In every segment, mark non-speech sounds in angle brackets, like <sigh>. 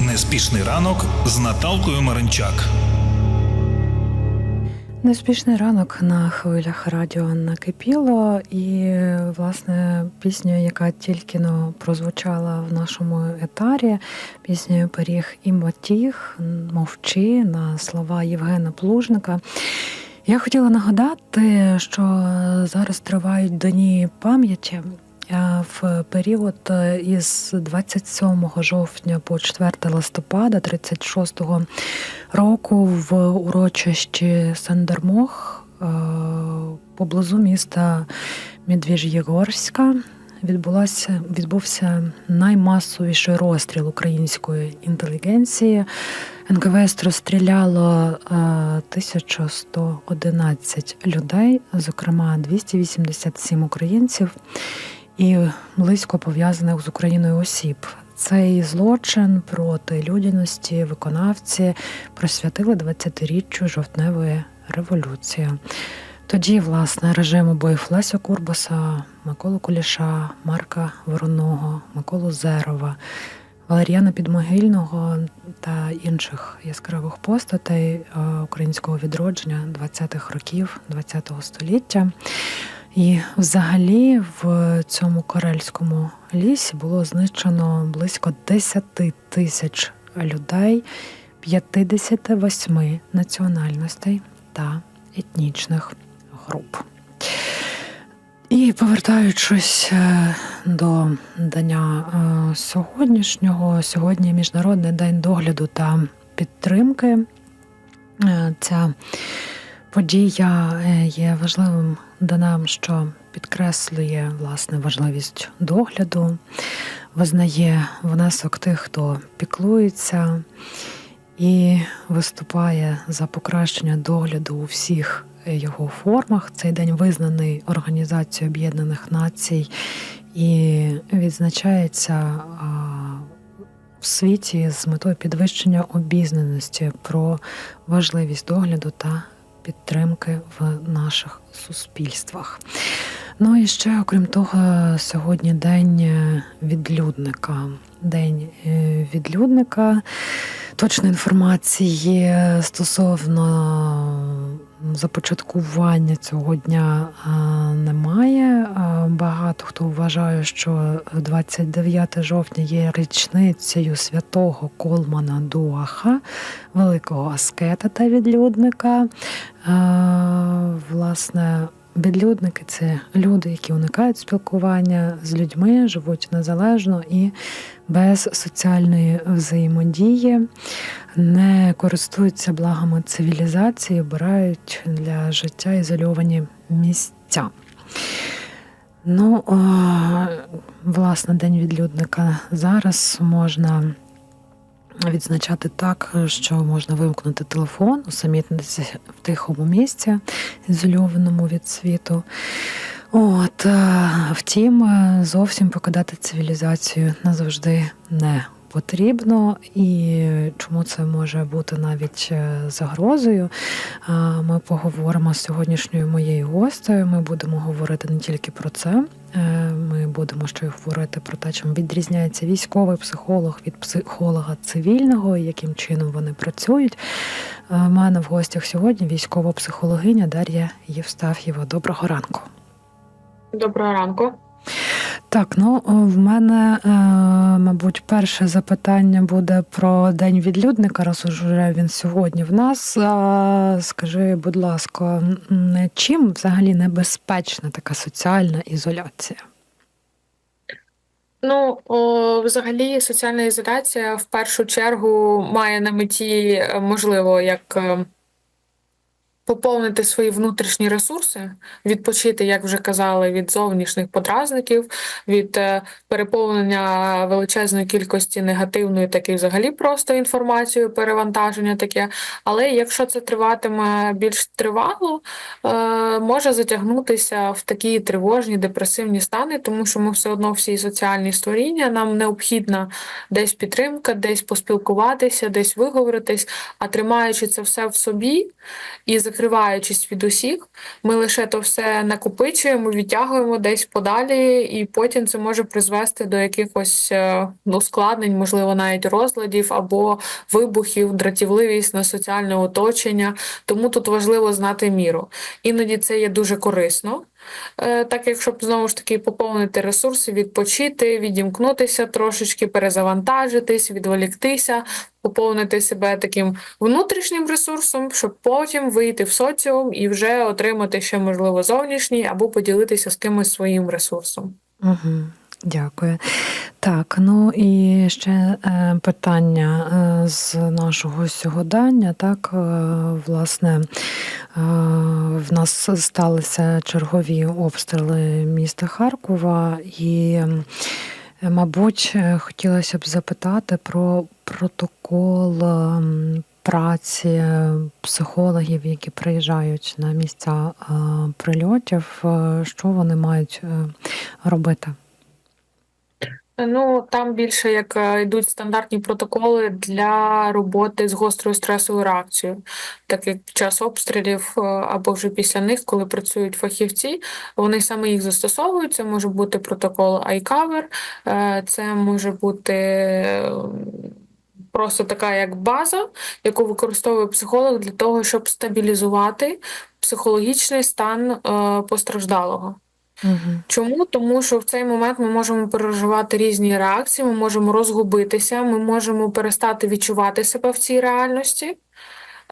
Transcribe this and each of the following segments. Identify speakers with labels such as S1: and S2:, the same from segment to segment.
S1: Неспішний ранок з Наталкою Маринчак.
S2: Неспішний ранок на хвилях радіо накипіло, і власне пісню, яка тільки но прозвучала в нашому етарі, піснею Пиріг і мотіг, мовчи на слова Євгена Плужника. Я хотіла нагадати, що зараз тривають дні пам'яті. В період із 27 жовтня по 4 листопада 36-го року в урочищі Сандермох е, поблизу міста Медвіж'єгорська відбулася відбувся наймасовіший розстріл української інтелігенції. НКВС розстріляло е, 1111 людей, зокрема 287 українців і близько пов'язаних з Україною осіб. Цей злочин проти людяності виконавці присвятили 20-річчю жовтневої революції. Тоді, власне, режим обоїв Леся Курбаса, Миколу Куліша, Марка Вороного, Миколу Зерова, Валеріана Підмогильного та інших яскравих постатей е, українського відродження 20-х років ХХ століття. І взагалі в цьому карельському лісі було знищено близько 10 тисяч людей 58 національностей та етнічних груп. І повертаючись е, до дня е, сьогоднішнього, сьогодні Міжнародний день догляду та підтримки. Е, Ця подія є важливим даним, що підкреслює власне важливість догляду, визнає внесок тих, хто піклується, і виступає за покращення догляду у всіх його формах. Цей день визнаний Організацією Об'єднаних Націй і відзначається в світі з метою підвищення обізнаності про важливість догляду та підтримки в наших суспільствах. Ну і ще, окрім того, сьогодні день е, відлюдника. День е, відлюдника. Точної інформації стосовно започаткування цього дня немає. Багато хто вважає, що 29 жовтня є річницею святого Колмана Дуаха, великого аскета та відлюдника. Власне, Відлюдники це люди, які уникають спілкування з людьми, живуть незалежно і без соціальної взаємодії, не користуються благами цивілізації, обирають для життя ізольовані місця. Ну, о, власне, День відлюдника зараз можна відзначати так, що можна вимкнути телефон, усамітнитися в тихому місці, ізольованому від світу. От, е, втім, е, зовсім покидати цивілізацію назавжди не потрібно, і чому це може бути навіть е, загрозою. Ми поговоримо з сьогоднішньою моєю гостею. Ми будемо говорити не тільки про це. Е, Ми будемо ще й говорити про те, чим відрізняється військовий психолог від психолога цивільного, і яким чином вони працюють. Е, У мене в гостях сьогодні військова психологиня Дар'я Євстаф'єва. Доброго ранку.
S3: Доброго ранку.
S2: Так, ну в мене, е, мабуть, перше запитання буде про день відлюдника, раз уже він сьогодні в нас. Скажи, будь ласка, чим взагалі небезпечна така соціальна ізоляція?
S3: Ну, взагалі, соціальна ізоляція в першу чергу має на меті, е, можливо, як е, поповнити свої внутрішні ресурси, відпочити, як вже казали, від зовнішніх подразників, від е, переповнення величезної кількості негативної, так і взагалі просто інформацією, перевантаження таке. Але якщо це триватиме більш тривало, е, може затягнутися в такі тривожні, депресивні стани, тому що ми все одно всі соціальні створіння, нам необхідна десь підтримка, десь поспілкуватися, десь виговоритись, а тримаючи це все в собі і захищаючи закриваючись від усіх, ми лише то все накопичуємо, відтягуємо десь подалі, і потім це може призвести до якихось е, ускладнень, можливо, навіть розладів або вибухів, дратівливість на соціальне оточення. Тому тут важливо знати міру. Іноді це є дуже корисно. Е, Так як щоб знову ж таки поповнити ресурси, відпочити, відімкнутися трошечки, перезавантажитись, відволіктися, поповнити себе таким внутрішнім ресурсом, щоб потім вийти в соціум і вже отримати ще можливо зовнішній або поділитися з кимось своїм ресурсом.
S2: Угу. Дякую. Так, ну і ще е, питання е, з нашого сьогодення. Так, е, власне, в нас сталися чергові обстріли міста Харкова, і, мабуть, хотілося б запитати про протокол праці психологів, які приїжджають на місця прильотів. Що вони мають робити?
S3: Ну там більше як е, йдуть стандартні протоколи для роботи з гострою стресовою реакцією, так як під час обстрілів е, або вже після них, коли працюють фахівці, вони саме їх застосовують. Це може бути протокол iCover, е, це може бути просто така як база, яку використовує психолог для того, щоб стабілізувати психологічний стан постраждалого.
S2: Угу.
S3: Чому? Тому що в цей момент ми можемо переживати різні реакції, ми можемо розгубитися, ми можемо перестати відчувати себе в цій реальності.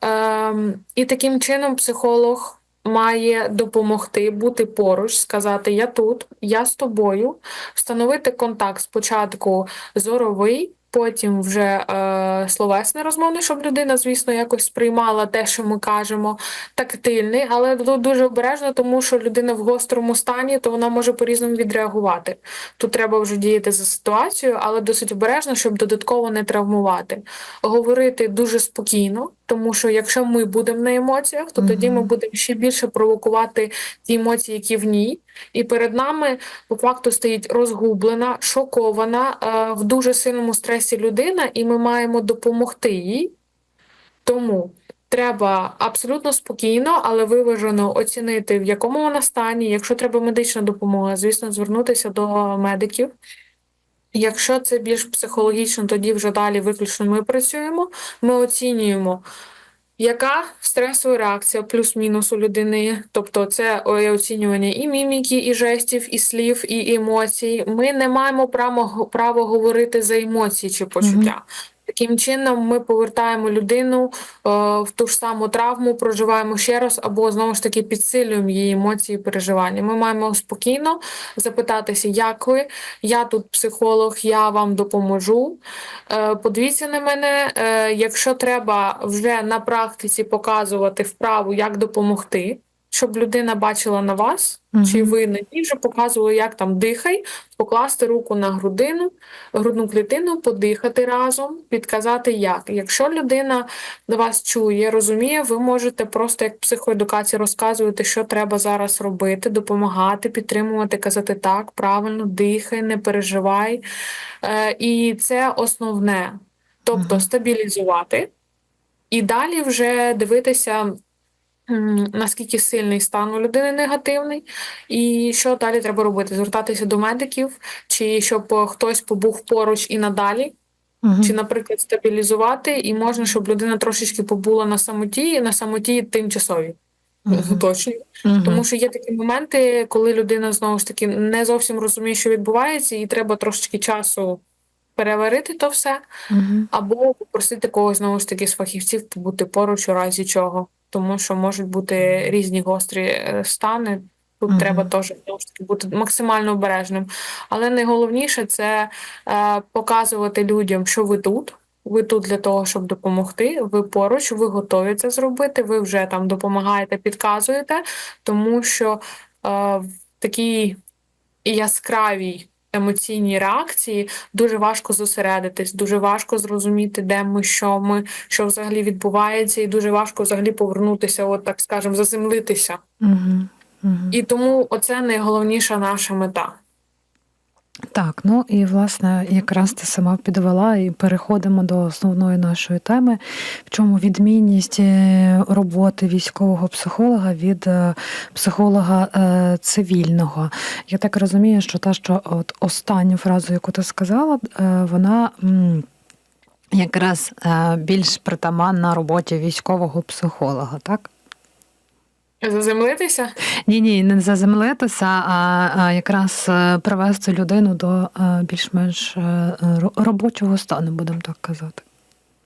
S3: Ем, і таким чином психолог має допомогти бути поруч, сказати Я тут, я з тобою, встановити контакт спочатку зоровий. Потім вже е, словесний розмовний, щоб людина, звісно, якось сприймала те, що ми кажемо, тактильний, але тут дуже обережно, тому що людина в гострому стані, то вона може по-різному відреагувати. Тут треба вже діяти за ситуацією, але досить обережно, щоб додатково не травмувати. Говорити дуже спокійно, тому що якщо ми будемо на емоціях, то тоді ми будемо ще більше провокувати ті емоції, які в ній. І перед нами по факту стоїть розгублена, шокована, е, в дуже сильному стресі людина, і ми маємо допомогти їй. Тому треба абсолютно спокійно, але виважено оцінити, в якому вона стані. Якщо треба медична допомога, звісно, звернутися до медиків. Якщо це більш психологічно, тоді вже далі виключно ми працюємо. Ми оцінюємо, яка стресова реакція плюс-мінус у людини. Тобто це оцінювання і міміки, і жестів, і слів, і емоцій. Ми не маємо право, право говорити за емоції чи почуття. Таким чином, ми повертаємо людину е, в ту ж саму травму, проживаємо ще раз, або знову ж таки підсилюємо її емоції і переживання. Ми маємо спокійно запитатися, як ви, я тут психолог, я вам допоможу. Е, Подивіться на мене, е, якщо треба вже на практиці показувати вправу, як допомогти, щоб людина бачила на вас, чи ви на ній вже показували, як там дихай, покласти руку на грудину, грудну клітину, подихати разом, підказати як. Якщо людина вас чує, розуміє, ви можете просто як психоедукація розказувати, що треба зараз робити, допомагати, підтримувати, казати так, правильно, дихай, не переживай. Е, І це основне. Тобто
S2: Мгм.
S3: стабілізувати і далі вже дивитися. Наскільки сильний стан у людини негативний, і що далі треба робити? Звертатися до медиків, чи щоб е, хтось побув поруч і надалі,
S2: Мгм.
S3: чи, наприклад, стабілізувати, і можна, щоб людина трошечки побула на самоті, і на самоті тимчасові. Уточнюю.
S2: Мгм.
S3: Тому що є такі моменти, коли людина знову ж таки не зовсім розуміє, що відбувається, і треба трошечки часу переварити то все,
S2: Мгм.
S3: або попросити когось знову ж таки з фахівців побути поруч у разі чого, тому що можуть бути різні гострі е, стани. Тут
S2: Мгм.
S3: треба теж бути максимально обережним. Але найголовніше це е, показувати людям, що ви тут. Ви тут для того, щоб допомогти. Ви поруч, ви готові це зробити. Ви вже там допомагаєте, підказуєте, тому що е, в такій яскравій емоційній реакції дуже важко зосередитись, дуже важко зрозуміти, де ми, що ми, що взагалі відбувається, і дуже важко взагалі повернутися, от так скажемо, заземлитися.
S2: Угу, угу.
S3: І тому оце найголовніша наша мета.
S2: Так, ну і власне якраз ти сама підвела і переходимо до основної нашої теми, в чому відмінність е, роботи військового психолога від е, психолога е, цивільного. Я так розумію, що та, що от останню фразу, яку ти сказала, вона. Якраз більш притаманна роботі військового психолога, так?
S3: Заземлитися?
S2: Ні, ні, не заземлитися, а, а якраз е, привести людину до е, більш-менш е, робочого стану, будемо так казати.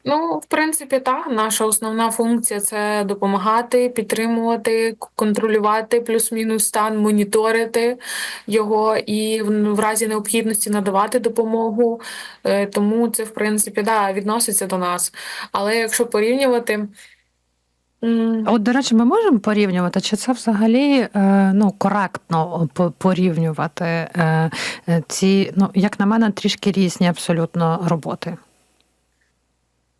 S3: Ну, в принципі, так. Наша основна функція це допомагати, підтримувати, контролювати плюс-мінус стан, моніторити його і в, разі необхідності надавати допомогу. Тому це, в принципі, да, відноситься до нас. Але якщо порівнювати.
S2: А От, до речі, ми можемо порівнювати, чи це взагалі е, ну, коректно порівнювати е, е, ці, ну, як на мене, трішки різні абсолютно роботи.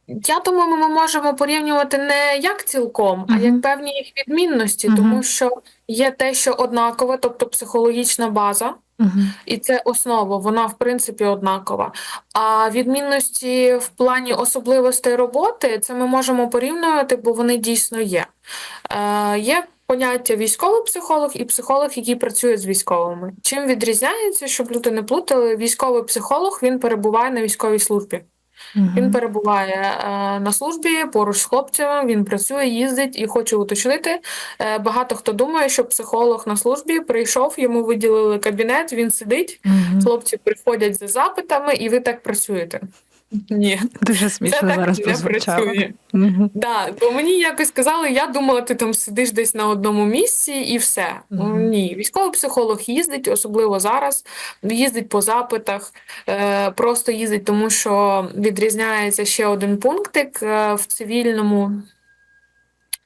S3: Я думаю, ми можемо порівнювати не як цілком, а як певні їх відмінності, тому що є те, що однакове, тобто психологічна база.
S2: Угу.
S3: І це основа, вона в принципі однакова. А відмінності в плані особливостей роботи це ми можемо порівнювати, бо вони дійсно є. Е, є поняття військовий психолог і психолог, який працює з військовими. Чим відрізняється, щоб люди не плутали, військовий психолог він перебуває на військовій службі. Він перебуває е, на службі поруч з хлопцями, він працює, їздить і хочу уточнити. Е, багато хто думає, що психолог на службі прийшов, йому виділили кабінет, він сидить,
S2: Угу.
S3: хлопці приходять за запитами, і ви так працюєте. Ні,
S2: Дуже
S3: це
S2: смішно
S3: так
S2: зараз
S3: не
S2: прозвучало.
S3: працює.
S2: Угу.
S3: Да, бо мені якось сказали, я думала, ти там сидиш десь на одному місці і все.
S2: Угу.
S3: Ні, військовий психолог їздить, особливо зараз, їздить по запитах, е, просто їздить, тому що відрізняється ще один пунктик е, в цивільному.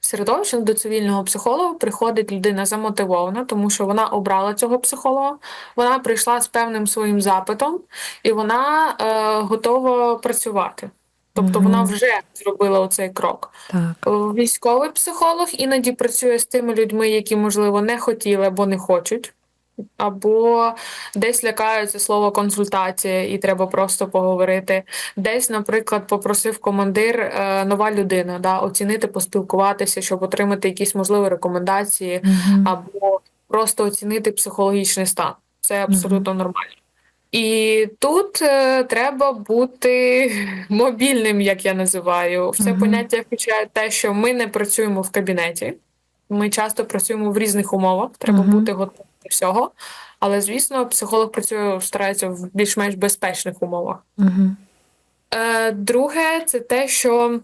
S3: Середовищі до цивільного психолога приходить людина замотивована, тому що вона обрала цього психолога, вона прийшла з певним своїм запитом, і вона е, готова працювати. Тобто вона вже зробила оцей крок.
S2: Так.
S3: Військовий психолог іноді працює з тими людьми, які, можливо, не хотіли або не хочуть, або десь лякаються слово консультація, і треба просто поговорити. Десь, наприклад, попросив командир е, нова людина, да, оцінити, поспілкуватися, щоб отримати якісь можливі рекомендації,
S2: Угу.
S3: або просто оцінити психологічний стан. Це абсолютно нормально. І тут е, треба бути <laughs> мобільним, як я називаю. Все
S2: Мгм.
S3: поняття включає те, що ми не працюємо в кабінеті. Ми часто працюємо в різних умовах, треба
S2: Мгм.
S3: бути готовим всього. Але, звісно, психолог працює, старається в більш-менш безпечних умовах.
S2: Угу.
S3: Е, друге, це те, що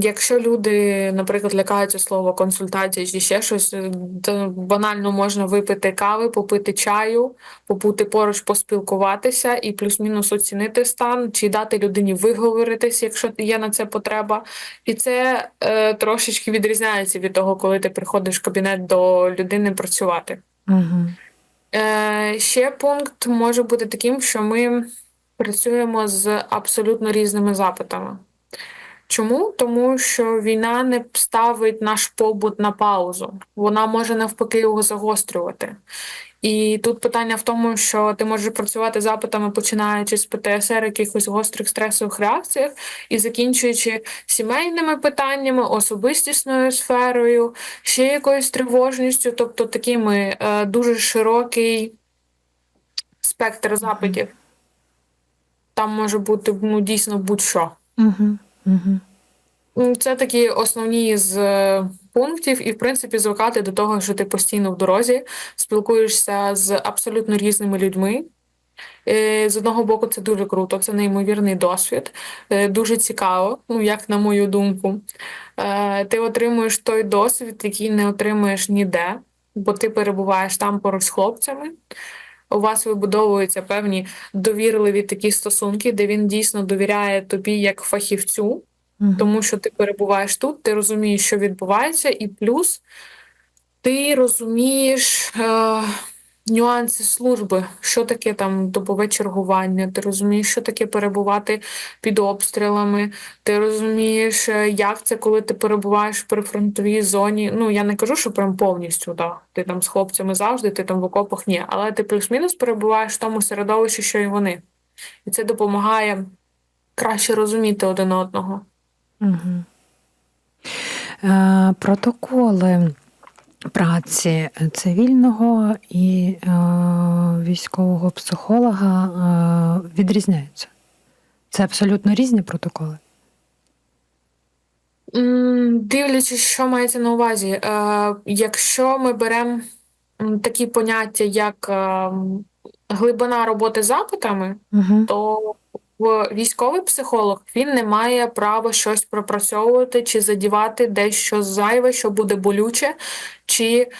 S3: якщо люди, наприклад, лякаються слова консультація чи ще щось, е, то банально можна випити кави, попити чаю, побути поруч, поспілкуватися і плюс-мінус оцінити стан, чи дати людині виговоритись, якщо є на це потреба. І це е, трошечки відрізняється від того, коли ти приходиш в кабінет до людини працювати. Е, ще пункт може бути таким, що ми працюємо з абсолютно різними запитами. Чому? Тому що війна не ставить наш побут на паузу, вона може навпаки його загострювати. І тут питання в тому, що ти можеш працювати запитами, починаючи з ПТСР, якихось гострих стресових реакціях, і закінчуючи сімейними питаннями, особистісною сферою, ще якоюсь тривожністю, тобто такими е, дуже широкий спектр запитів. Там може бути ну, дійсно будь-що.
S2: Угу. Угу.
S3: Це такі основні з е, пунктів, і в принципі звикати до того, що ти постійно в дорозі спілкуєшся з абсолютно різними людьми. Е, З одного боку, це дуже круто, це неймовірний досвід, е, дуже цікаво, ну як на мою думку. Ти отримуєш той досвід, який не отримуєш ніде, бо ти перебуваєш там поруч з хлопцями. У вас вибудовуються певні довірливі такі стосунки, де він дійсно довіряє тобі як фахівцю. Тому що ти перебуваєш тут, ти розумієш, що відбувається, і плюс ти розумієш, е, нюанси служби, що таке там добове чергування, ти розумієш, що таке перебувати під обстрілами, ти розумієш, е, як це, коли ти перебуваєш в прифронтовій зоні. Ну, я не кажу, що прям повністю, да, ти там з хлопцями завжди, ти там в окопах ні, але ти плюс-мінус перебуваєш в тому середовищі, що і вони. І це допомагає краще розуміти один одного.
S2: Угу. Е, протоколи праці цивільного і е, військового психолога е, відрізняються. Це абсолютно різні протоколи.
S3: М, Дивлячись, що мається на увазі, е, якщо ми беремо такі поняття, як е, глибина роботи з запитами,
S2: Угу.
S3: то військовий психолог він не має права щось пропрацьовувати чи задівати дещо зайве, що буде болюче, чи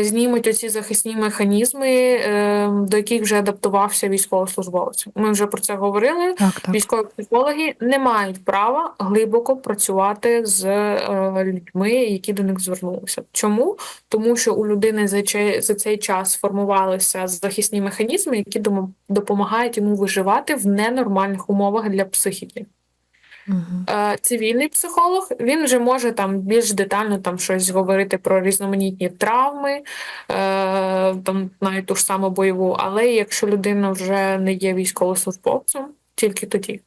S3: знімуть оці захисні механізми, е, до яких вже адаптувався військовослужбовець. Ми вже про це говорили.
S2: Так, так.
S3: Військові психологи не мають права глибоко працювати з е, людьми, які до них звернулися. Чому? Тому що у людини за, цей час сформувалися захисні механізми, які допомагають йому виживати в ненормальних умовах для психіки.
S2: Угу.
S3: Цивільний психолог він вже може там більш детально там щось говорити про різноманітні травми, е, там навіть ту ж саму бойову. Але якщо людина вже не є військовослужбовцем, тільки тоді.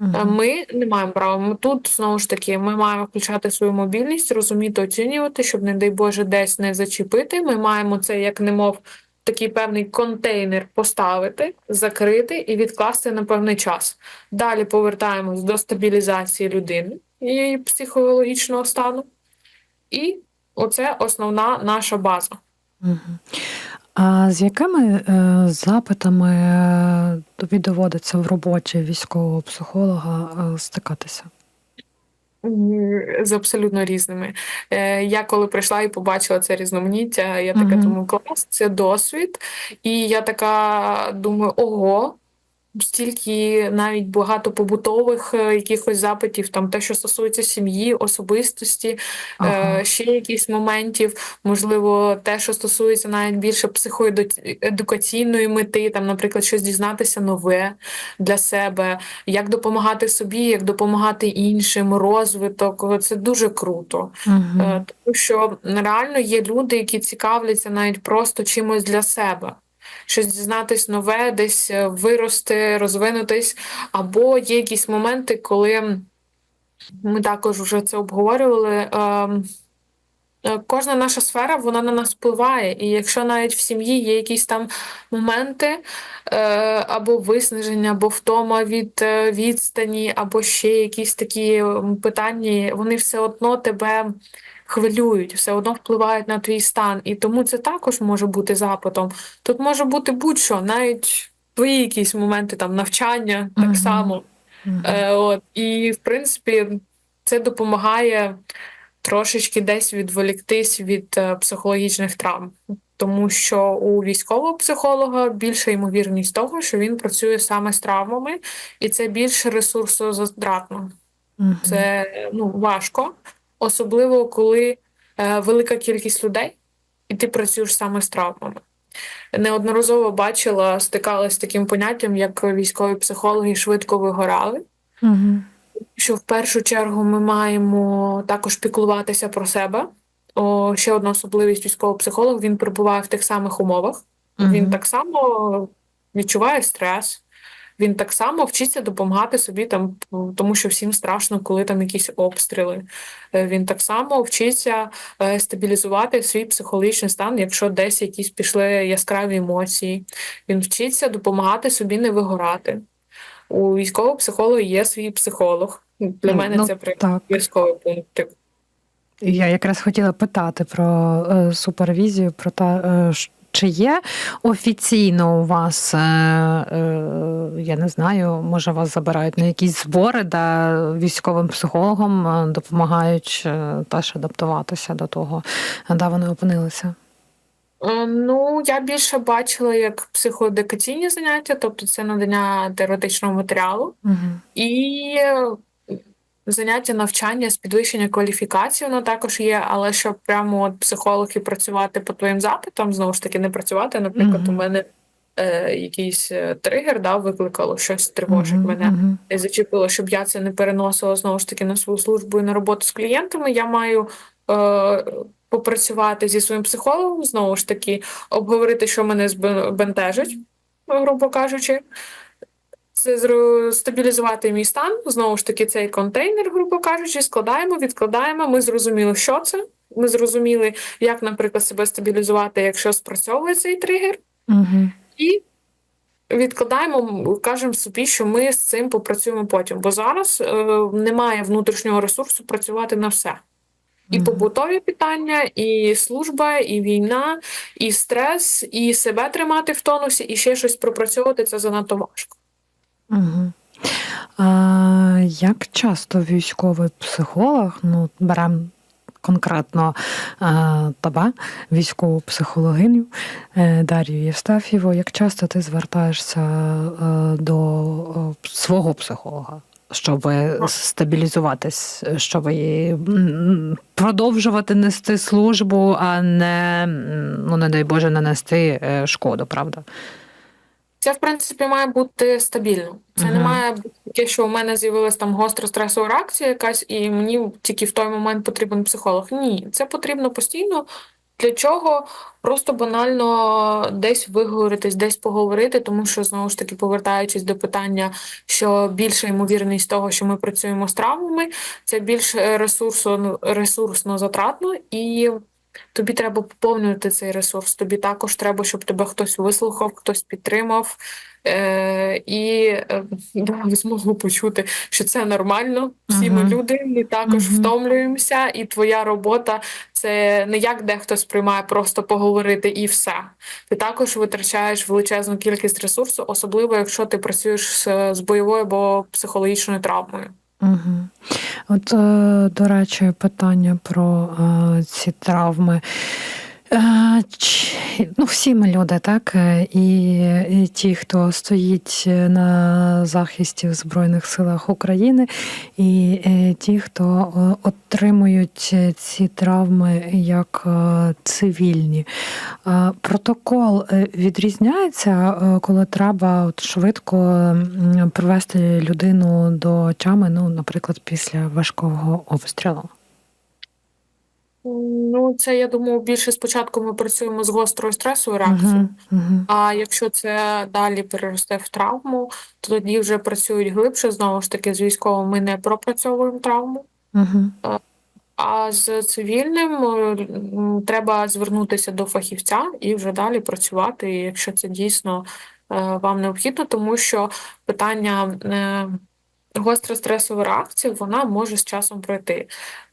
S3: Е, Ми не маємо права. Ми тут знову ж таки ми маємо включати свою мобільність, розуміти, оцінювати, щоб, не дай Боже, десь не зачепити. Ми маємо це, як немов такий певний контейнер поставити, закрити і відкласти на певний час. Далі повертаємось до стабілізації людини її психологічного стану. І оце основна наша база.
S2: А з якими е, запитами е, тобі доводиться в роботі військового психолога е, стикатися?
S3: З абсолютно різними. Е, Я коли прийшла і побачила це різноманіття, я така
S2: Мгм.
S3: думаю, клас, це досвід. І я така думаю, ого, стільки навіть багато побутових е, якихось запитів, там те, що стосується сім'ї, особистості,
S2: Ага.
S3: е, ще якісь моментів, можливо, те, що стосується навіть більше психоедукаційної мети, там, наприклад, щось дізнатися нове для себе, як допомагати собі, як допомагати іншим, розвиток. Це дуже круто.
S2: Угу.
S3: Е, Тому що реально є люди, які цікавляться навіть просто чимось для себе. Щось дізнатись нове, десь е, вирости, розвинутись. Або є якісь моменти, коли ми також вже це обговорювали. ем, е, Кожна наша сфера вона на нас впливає, і якщо навіть в сім'ї є якісь там моменти е, або виснаження, або втома від відстані, або ще якісь такі питання, вони все одно тебе хвилюють, все одно впливають на твій стан. І тому це також може бути запитом. Тут може бути будь-що, навіть твої якісь моменти там навчання так
S2: Мгм.
S3: само.
S2: Угу.
S3: Е, от, і, в принципі, це допомагає трошечки десь відволіктись від е, психологічних травм. Тому що у військового психолога більша ймовірність того, що він працює саме з травмами, і це більш ресурсозатратно.
S2: Угу.
S3: Це ну, важко, особливо коли е, велика кількість людей, і ти працюєш саме з травмами. Неодноразово бачила, стикалася з таким поняттям, як військові психологи швидко вигорали.
S2: Угу.
S3: Що в першу чергу ми маємо також піклуватися про себе. О, ще одна особливість військового психолога, він перебуває в тих самих умовах. Він так само відчуває стрес, він так само вчиться допомагати собі там, тому що всім страшно, коли там якісь обстріли. Е, Він так само вчиться е, стабілізувати свій психологічний стан, якщо десь якісь пішли яскраві емоції. Він вчиться допомагати собі не вигорати. У військового психолога є свій психолог. Для
S2: Ну,
S3: мене
S2: ну,
S3: це прям
S2: так.
S3: військовий пункт.
S2: Я якраз хотіла питати про е, супервізію, про те, е, чи є офіційно у вас, е, е, я не знаю, може вас забирають на якісь збори, де військовим психологам е, допомагають теж адаптуватися до того, де вони опинилися.
S3: Ну, я більше бачила як психоедукаційні заняття, тобто це надання теоретичного матеріалу.
S2: Угу.
S3: І заняття навчання з підвищення кваліфікації, воно також є, але щоб прямо от психолог і працювати по твоїм запитам, знову ж таки, не працювати. Наприклад,
S2: Мгм.
S3: у мене е, якийсь е, тригер да, викликало щось тривожить
S2: Мгм,
S3: мене.
S2: мгм.
S3: і зачепило, щоб я це не переносила знову ж таки на свою службу і на роботу з клієнтами. Я маю е, попрацювати зі своїм психологом, знову ж таки, обговорити, що мене збе- бентежить, грубо кажучи. Це стабілізувати мій стан. Знову ж таки, цей контейнер, грубо кажучи, складаємо, відкладаємо. Ми зрозуміли, що це. Ми зрозуміли, як, наприклад, себе стабілізувати, якщо спрацьовує цей тригер.
S2: Мгм.
S3: І відкладаємо, кажемо собі, що ми з цим попрацюємо потім. Бо зараз е, немає внутрішнього ресурсу працювати на все. І побутові питання, і служба, і війна, і стрес, і себе тримати в тонусі, і ще щось пропрацьовувати це занадто важко.
S2: Угу. А, як часто військовий психолог, ну, беремо конкретно а, тебе, військову психологиню е, Дар'ю Євстафєву, як часто ти звертаєшся е, до е, свого психолога? Щоб стабілізуватись, щоб продовжувати нести службу, а не, ну не дай Боже, нанести шкоду, правда?
S3: Це, в принципі, має бути стабільно. Це не має бути таке, що у мене з'явилась там гостра стресова реакція якась, і мені тільки в той момент потрібен психолог. Ні, це потрібно постійно. Для чого? Просто банально десь виговоритись, десь поговорити, тому що знову ж таки, повертаючись до питання, що більша ймовірність того, що ми працюємо з травмами, це більш е, ресурсно, ресурсно затратно, і тобі треба поповнювати цей ресурс. Тобі також треба, щоб тебе хтось вислухав, хтось підтримав. Е, і е, да, змогу почути, що це нормально. Всі ми люди, ми також
S2: Мгм.
S3: втомлюємося, і твоя робота це не як дехто сприймає просто поговорити і все. Ти також витрачаєш величезну кількість ресурсу, особливо якщо ти працюєш з, з бойовою або психологічною травмою.
S2: Угу. От, е, до речі, питання про е, ці травми. Е, Ну, всі ми люди, так? Е, І, і ті, хто стоїть на захисті в Збройних силах України, і е, ті, хто е, отримують ці травми як е, цивільні. Е, Протокол е, відрізняється, е, коли треба от швидко привести людину до тями, ну, наприклад, після важкого обстрілу.
S3: Ну, це я думаю, більше спочатку ми працюємо з гострою стресовою реакцією.
S2: Угу, угу.
S3: А якщо це далі переросте в травму, то тоді вже працюють глибше. Знову ж таки, з військовим ми не пропрацьовуємо травму.
S2: Угу.
S3: А з цивільним е, треба звернутися до фахівця і вже далі працювати, якщо це дійсно е, вам необхідно, тому що питання е, гостра стресова реакція вона може з часом пройти.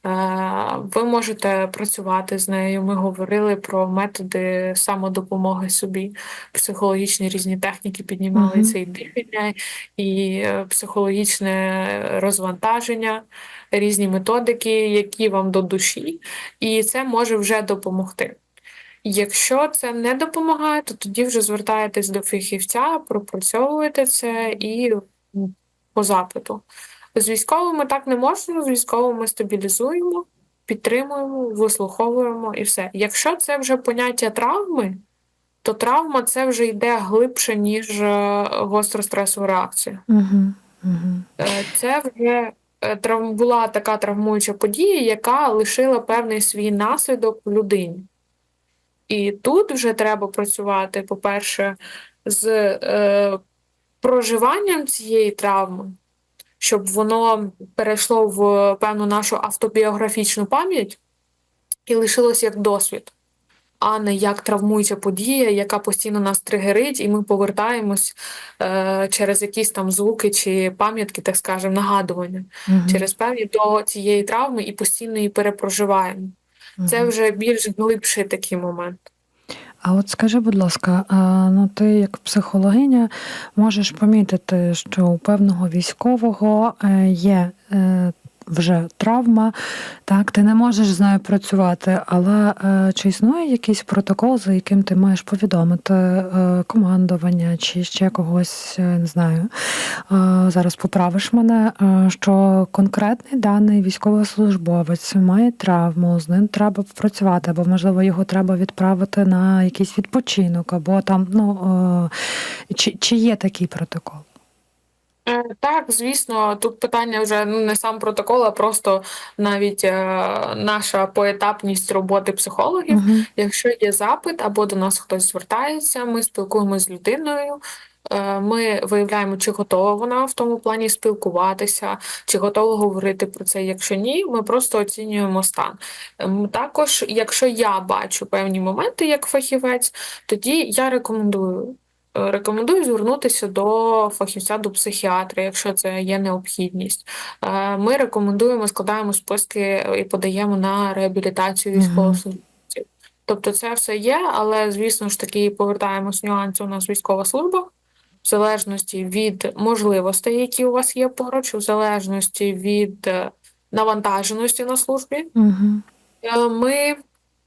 S3: Е, Ви можете працювати з нею. Ми говорили про методи самодопомоги собі, психологічні різні техніки піднімали
S2: Мгм.
S3: це і дихання, і е, психологічне розвантаження різні методики, які вам до душі, і це може вже допомогти. Якщо це не допомагає, то тоді вже звертаєтесь до фахівця, пропрацьовуєте це і по запиту. З військовими так не можна, з військовими стабілізуємо, підтримуємо, вислуховуємо і все. Якщо це вже поняття травми, то травма це вже йде глибше, ніж е, гостростресова реакція.
S2: Угу. Угу.
S3: Це вже е, трав- була така травмуюча подія, яка лишила певний свій наслідок в людині. І тут вже треба працювати, по-перше, з е, проживанням цієї травми, щоб воно перейшло в певну нашу автобіографічну пам'ять і лишилось як досвід, а не як травмуюча подія, яка постійно нас тригерить, і ми повертаємось е, через якісь там звуки чи пам'ятки, так скажемо, нагадування
S2: Угу.
S3: через певні до цієї травми і постійно її перепроживаємо. Це вже більш глибший такий момент.
S2: А от скажи, будь ласка, ну ти як психологиня можеш помітити, що у певного військового е, є е, вже травма, так, ти не можеш з нею працювати, але е, чи існує якийсь протокол, за яким ти маєш повідомити е, командування чи ще когось, не знаю, е, зараз поправиш мене, е, що конкретний даний військовослужбовець має травму, з ним треба попрацювати, або можливо його треба відправити на якийсь відпочинок, або там, ну е, чи, чи є такий протокол?
S3: Так, звісно, тут питання вже ну, не сам протокол, а просто навіть е, наша поетапність роботи психологів.
S2: Угу.
S3: Якщо є запит або до нас хтось звертається, ми спілкуємося з людиною. е, Ми виявляємо, чи готова вона в тому плані спілкуватися, чи готова говорити про це. Якщо ні, ми просто оцінюємо стан. Ем, Також, якщо я бачу певні моменти як фахівець, тоді я рекомендую. Рекомендую звернутися до фахівця, до психіатра, якщо це є необхідність. Е, Ми рекомендуємо, складаємо списки і подаємо на реабілітацію військовослужбовців. Тобто це все є, але звісно ж таки повертаємось нюанси. У нас військова служба, в залежності від можливостей, які у вас є поруч, в залежності від е, навантаженості на службі. Е, Ми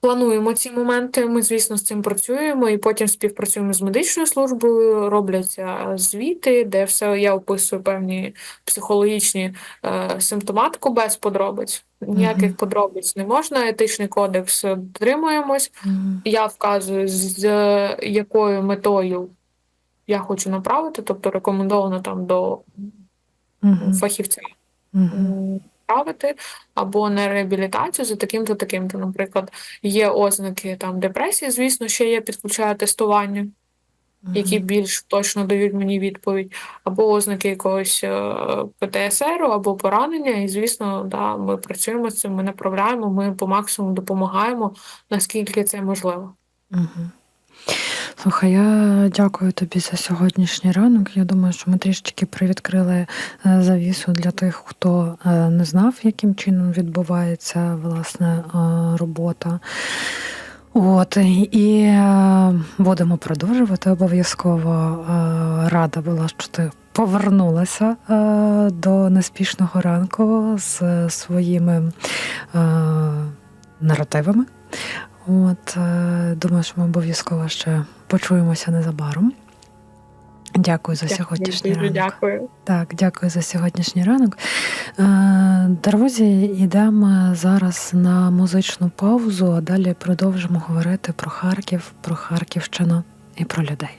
S3: плануємо ці моменти. Ми, звісно, з цим працюємо і потім співпрацюємо з медичною службою. Робляться звіти, де все я описую певні психологічні е, симптоматику без подробиць. Ніяких
S2: Мгм.
S3: подробиць не можна. Етичний кодекс дотримуємось. Я вказую, з якою метою я хочу направити, тобто рекомендовано там до
S2: Угу.
S3: фахівця
S2: Угу.
S3: м, направити, або на реабілітацію за таким-то, таким-то. Наприклад, є ознаки там депресії, звісно, ще я підключаю тестування, які більш точно дають мені відповідь, або ознаки якогось е, ПТСР, або поранення. І, звісно, да, ми працюємо з цим, ми направляємо, ми по максимуму допомагаємо, наскільки це можливо.
S2: Угу. Слухай, я дякую тобі за сьогоднішній ранок. Я думаю, що ми трішечки привідкрили е, завісу для тих, хто е, не знав, яким чином відбувається власне е, робота. От і будемо продовжувати обов'язково. Рада була, що ти повернулася до неспішного ранку з своїми наративами. От, е, думаю, що ми обов'язково ще почуємося незабаром. Дякую за сьогоднішній
S3: дякую,
S2: ранок.
S3: дякую.
S2: Так, дякую за сьогоднішній ранок. Е, Друзі, йдемо зараз на музичну паузу, а далі продовжимо говорити про Харків, про Харківщину і про людей.